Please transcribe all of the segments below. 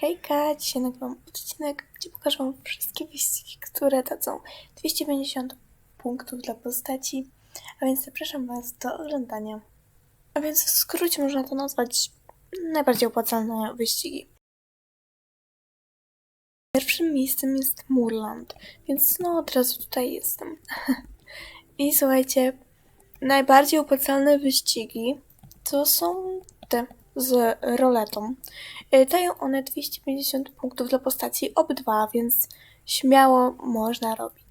Hejka, dzisiaj nagrywam odcinek, gdzie pokażę wam wszystkie wyścigi, które dadzą 250 punktów dla postaci, a więc zapraszam was do oglądania. A więc w skrócie można to nazwać najbardziej opłacalne wyścigi. Pierwszym miejscem jest Murland, więc no od razu tutaj jestem. I słuchajcie, najbardziej opłacalne wyścigi to są te z roletą. Y, Dają one 250 punktów dla postaci obydwa, więc śmiało można robić.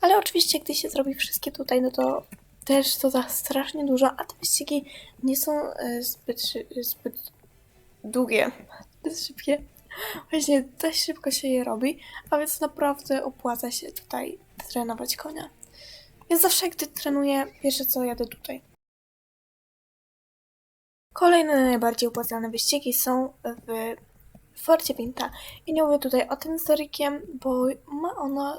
Ale oczywiście, gdy się zrobi wszystkie tutaj, no to też to da strasznie dużo, a te wyścigi nie są y, zbyt, zbyt długie, zbyt szybkie. Właśnie dość szybko się je robi, a więc naprawdę opłaca się tutaj trenować konia. Więc zawsze, gdy trenuję, pierwsze co jadę tutaj. Kolejne najbardziej opłacalne wyścigi są w Forcie Pinta. I nie mówię tutaj o tym z Dorikiem, bo ma ona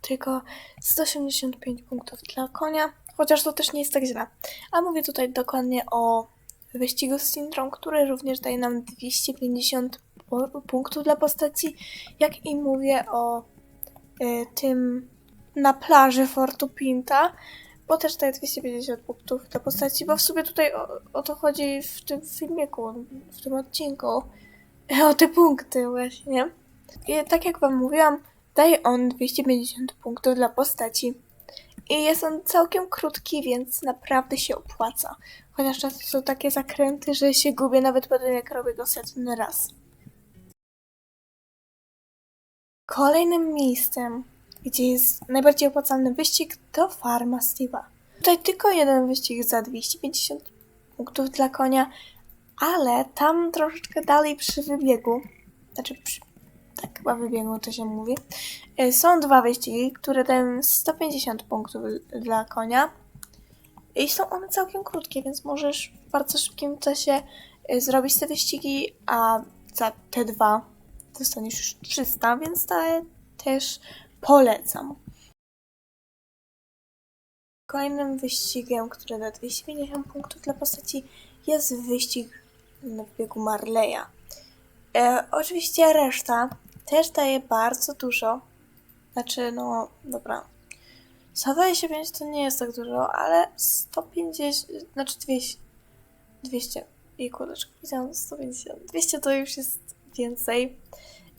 tylko 185 punktów dla konia, chociaż to też nie jest tak źle. A mówię tutaj dokładnie o wyścigu z Syndrom, który również daje nam 250 pu- punktów dla postaci, jak i mówię o y, tym na plaży Fortu Pinta, bo też daje 250 punktów dla postaci, bo w sumie tutaj o, o to chodzi w tym filmiku, w tym odcinku. O te punkty właśnie. I tak jak wam mówiłam, daje on 250 punktów dla postaci. I jest on całkiem krótki, więc naprawdę się opłaca. Chociaż czasem są takie zakręty, że się gubię nawet po tym, jak robię go setny raz. Kolejnym miejscem, gdzie jest najbardziej opłacalny wyścig, to Farma Steve'a. Tutaj tylko jeden wyścig za 250 punktów dla konia, ale tam troszeczkę dalej przy wybiegu, znaczy przy, tak chyba wybiegu to się mówi, e, są dwa wyścigi, które dają 150 punktów dla konia i są one całkiem krótkie, więc możesz w bardzo szybkim czasie e, zrobić te wyścigi, a za te dwa dostaniesz już 300, więc te też polecam. Kolejnym wyścigiem, który da 250 punktów dla postaci, jest wyścig na biegu Marleya. E, oczywiście reszta też daje bardzo dużo. Znaczy, no, dobra. 125 to nie jest tak dużo, ale 150, znaczy 200, 200 i kuleczka, widziałam 150. 200 to już jest więcej.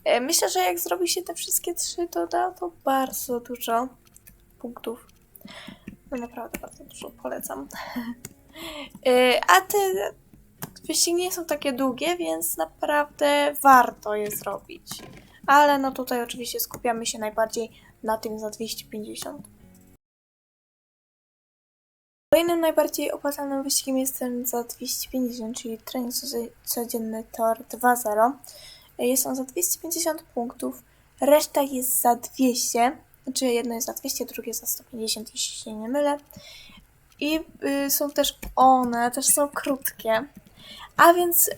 E, Myślę, że jak zrobi się te wszystkie trzy, to da to bardzo dużo punktów. No naprawdę bardzo dużo polecam. E, A te wyścigi nie są takie długie, więc naprawdę warto je zrobić. Ale no tutaj oczywiście skupiamy się najbardziej na tym za 250. Kolejnym najbardziej opłacalnym wyścigiem jest ten za 250, czyli trening codzie- codzienny Tor 2.0. Jest on za 250 punktów, reszta jest za 200, znaczy jedno jest za 200, drugie za 150, jeśli się nie mylę. I y, są też one, też są krótkie. A więc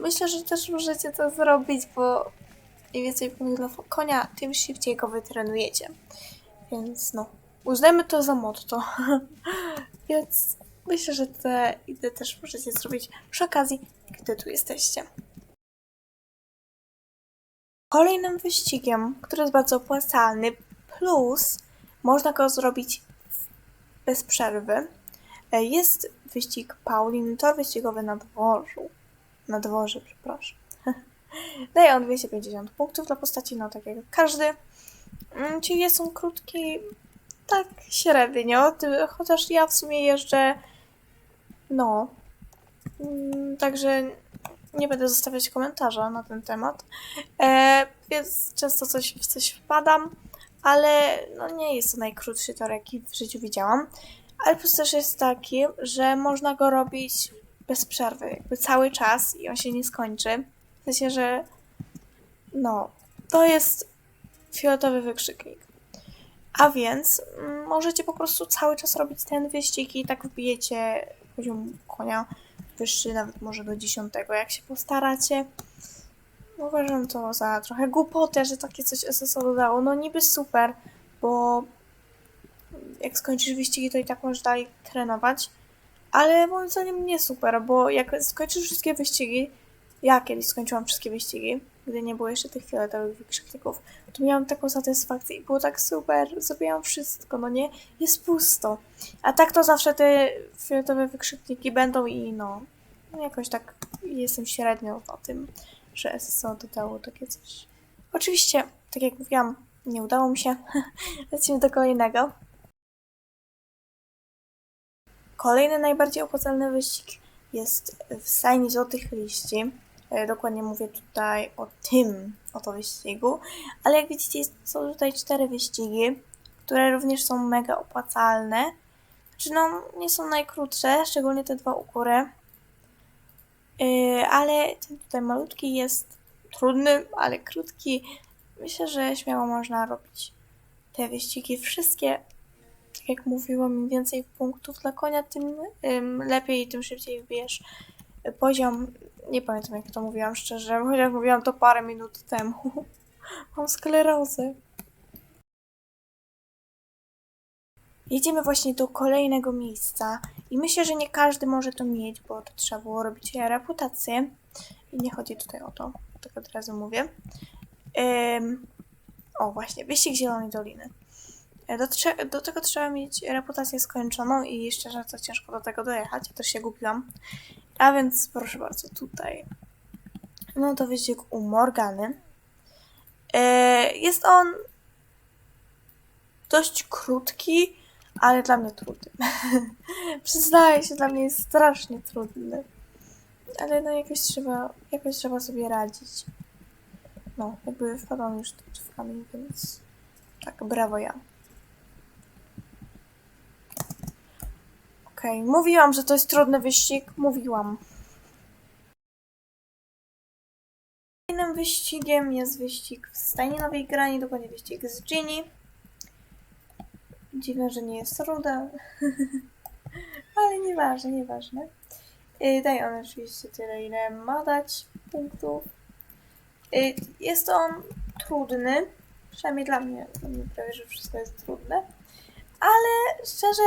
myślę, że też możecie to zrobić, bo im więcej punktów dla konia, tym szybciej go wytrenujecie. Więc no, uznajmy to za motto. Więc myślę, że te idę też możecie zrobić przy okazji, gdy tu jesteście. Kolejnym wyścigiem, który jest bardzo opłacalny, plus można go zrobić bez przerwy, e, jest wyścig Paulin, tor wyścigowy na dworzu. Na dworze, przepraszam. Daje on 250 punktów dla postaci, no tak jak każdy. Mm, Czyli jest on krótki, tak średnio, chociaż ja w sumie jeżdżę, no, Mm, także nie będę zostawiać komentarza na ten temat, e, więc często coś, w coś wpadam, ale no nie jest to najkrótszy tor, jaki w życiu widziałam. Ale plus też jest taki, że można go robić bez przerwy, jakby cały czas i on się nie skończy. W sensie, że no, to jest fioletowy wykrzyknik. A więc mm, możecie po prostu cały czas robić ten wyścig i tak wbijecie poziom konia wyższy, nawet może do 10, jak się postaracie. Uważam to za trochę głupotę, że takie coś SSO dodało. No niby super, bo jak skończysz wyścigi, to i tak możesz dalej trenować. Ale moim zdaniem nie super, bo jak skończysz wszystkie wyścigi, ja kiedyś skończyłam wszystkie wyścigi, gdy nie było jeszcze tych fioletowych wykrzykników, to miałam taką satysfakcję i było tak super, zrobiłam wszystko, no nie? Jest pusto. A tak to zawsze te fioletowe wykrzykniki będą i no, jakoś tak jestem średnio o tym, że SSO dodało takie coś. Oczywiście, tak jak mówiłam, nie udało mi się. Lecimy do kolejnego. Kolejny najbardziej opłacalny wyścig jest w stajni Złotych Liści. E, Dokładnie mówię tutaj o tym oto wyścigu. Ale jak widzicie, są tutaj cztery wyścigi, które również są mega opłacalne. Znaczy, no, nie są najkrótsze, szczególnie te dwa u góry. Yy, ale ten tutaj malutki jest trudny, ale krótki. Myślę, że śmiało można robić te wyścigi wszystkie. Tak jak mówiłam, im więcej punktów dla konia, tym ym, lepiej i tym szybciej wbijesz poziom. Nie pamiętam jak to mówiłam szczerze, chociaż mówiłam to parę minut temu. Mam sklerozę. Jedziemy właśnie do kolejnego miejsca i myślę, że nie każdy może to mieć, bo to trzeba było robić reputację. I nie chodzi tutaj o to, tak od razu mówię. O, właśnie, wyścig Zielonej Doliny. E, Do, do tego trzeba mieć reputację skończoną i szczerze to ciężko do tego dojechać, ja też się gubiłam. A więc proszę bardzo, tutaj. No to wyścig u Morgany. E, Jest on dość krótki, ale dla mnie trudny. Przyznaję się, dla mnie jest strasznie trudny. Ale no jakoś trzeba, jakoś trzeba sobie radzić. No, jakby wpadłam już w kamień, więc tak, brawo ja. Okej, mówiłam, że to jest trudny wyścig. Mówiłam. Kolejnym wyścigiem jest wyścig w stajni Nowej Grani, dokładnie wyścig z Ginny. Dziwne, że nie jest ruda. Ale nieważne, nieważne. Yy, Daje on oczywiście tyle, ile ma dać punktów. Yy, Jest on trudny. Przynajmniej dla mnie. Dla mnie prawie, że wszystko jest trudne. Ale szczerze,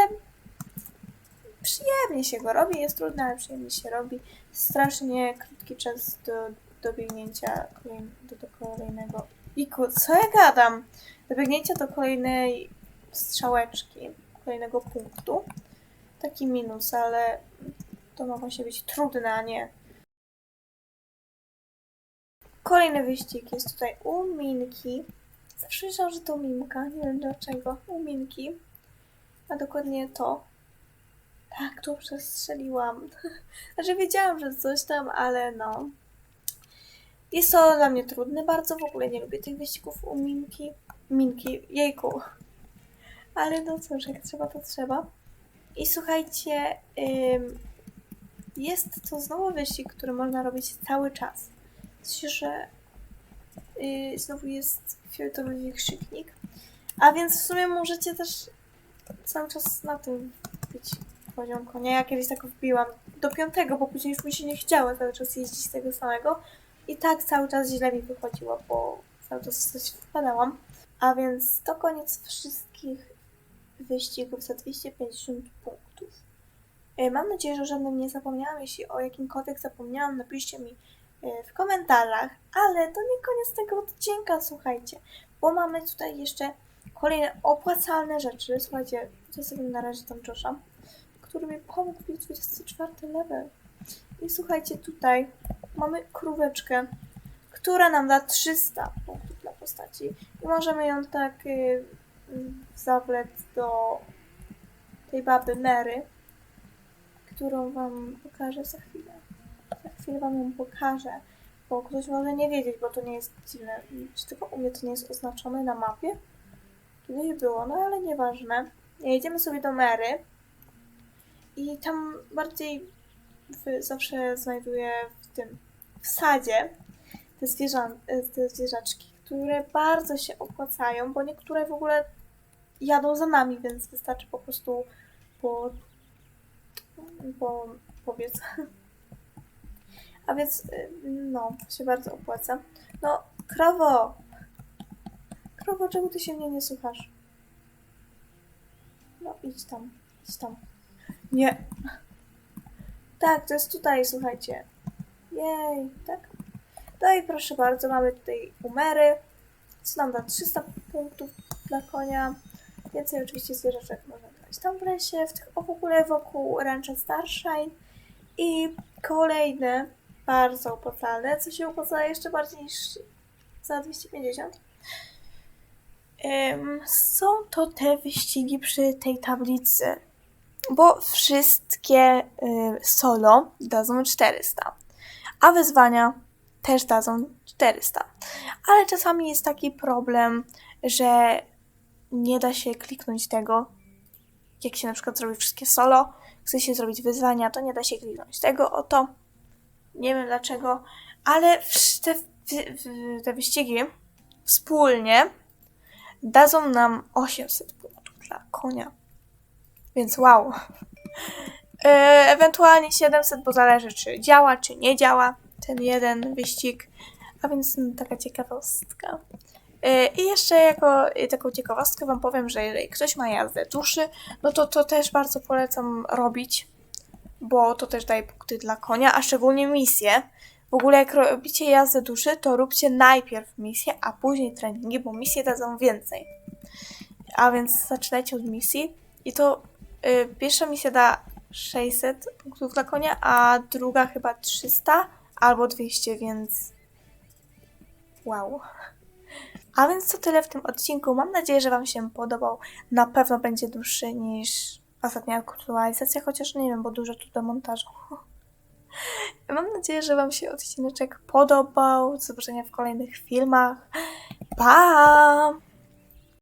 przyjemnie się go robi. Jest trudny, ale przyjemnie się robi. Strasznie krótki czas do dobiegnięcia kolej, do, do kolejnego. Iku, co ja gadam? Dobiegnięcia do kolejnej strzałeczki, kolejnego punktu. Taki minus, ale to ma właśnie być trudne, a nie. Kolejny wyścig jest tutaj u Minki. Zawsze myślałam, że to Mimka, nie wiem dlaczego. U Minki. A dokładnie to. Tak, to przestrzeliłam. Znaczy wiedziałam, że coś tam, ale no. Jest to dla mnie trudne bardzo, w ogóle nie lubię tych wyścigów u Minki. Minki, jejku. Ale no cóż, jak trzeba, to trzeba. I słuchajcie, ym, jest to znowu wyścig, który można robić cały czas. Myślę, że yy, znowu jest fioletowy wykrzyknik. A więc w sumie możecie też cały czas na tym być poziom konia. Ja kiedyś tak wbiłam do piątego, bo później już mi się nie chciało cały czas jeździć tego samego. I tak cały czas źle mi wychodziło, bo cały czas coś wpadałam. A więc to koniec wszystkich wyścigów za 250 punktów. E, Mam nadzieję, że o żadnym nie zapomniałam. Jeśli o jakimkolwiek zapomniałam, napiszcie mi e, w komentarzach. Ale to nie koniec tego odcinka, słuchajcie. Bo mamy tutaj jeszcze kolejne opłacalne rzeczy. Słuchajcie, sobie na razie tam Josha, który mi pomógł wbić 24 level. I słuchajcie, tutaj mamy króweczkę, która nam da 300 punktów dla postaci. I możemy ją tak y, y, zawlec do tej baby Mary, którą wam pokażę za chwilę. Za chwilę wam ją pokażę, bo ktoś może nie wiedzieć, bo to nie jest dziwne, czy tylko u mnie to nie jest oznaczone na mapie. Kiedyś było, no ale nieważne. Jedziemy sobie do Mary i tam bardziej w, zawsze znajduję w tym w sadzie te, zwierzę, te zwierzaczki, które bardzo się opłacają, bo niektóre w ogóle jadą za nami, więc wystarczy po prostu po, po powiedz. A więc y, no, się bardzo opłaca. No, krowo! Krowo, czemu ty się mnie nie słuchasz? No, idź tam, idź tam. Nie. Tak, to jest tutaj, słuchajcie. Jej, tak? No i proszę bardzo, mamy tutaj umery. Co nam da 300 punktów dla konia. Więcej oczywiście zwierzaczek można znaleźć tam w lesie, w, tych, o w ogóle wokół Rancha Starshine. I kolejne, bardzo opłacalne, co się opłaca jeszcze bardziej niż za 250. Ym, są to te wyścigi przy tej tablicy, bo wszystkie y, solo dadzą 400, a wyzwania też dadzą 400. Ale czasami jest taki problem, że nie da się kliknąć tego, jak się na przykład zrobi wszystkie solo, chce się zrobić wyzwania, to nie da się kliknąć tego oto. Nie wiem dlaczego, ale te, te wyścigi wspólnie dadzą nam 800 punktów dla konia. Więc wow. E, ewentualnie 700, bo zależy czy działa, czy nie działa ten jeden wyścig. A więc no, taka ciekawostka. E, I jeszcze jako e, taką ciekawostkę Wam powiem, że jeżeli ktoś ma jazdę duszy, no to to też bardzo polecam robić, bo to też daje punkty dla konia, a szczególnie misje. W ogóle jak robicie jazdę duszy, to róbcie najpierw misję, a później treningi, bo misje dadzą więcej. A więc zaczynajcie od misji i to pierwsza misja da 600 punktów dla konia, a druga chyba 300 albo 200, więc wow. A więc to tyle w tym odcinku. Mam nadzieję, że Wam się podobał. Na pewno będzie dłuższy niż ostatnia aktualizacja, chociaż nie wiem, bo dużo tu do montażu. Mam nadzieję, że Wam się odcineczek podobał. Do zobaczenia w kolejnych filmach. Pa!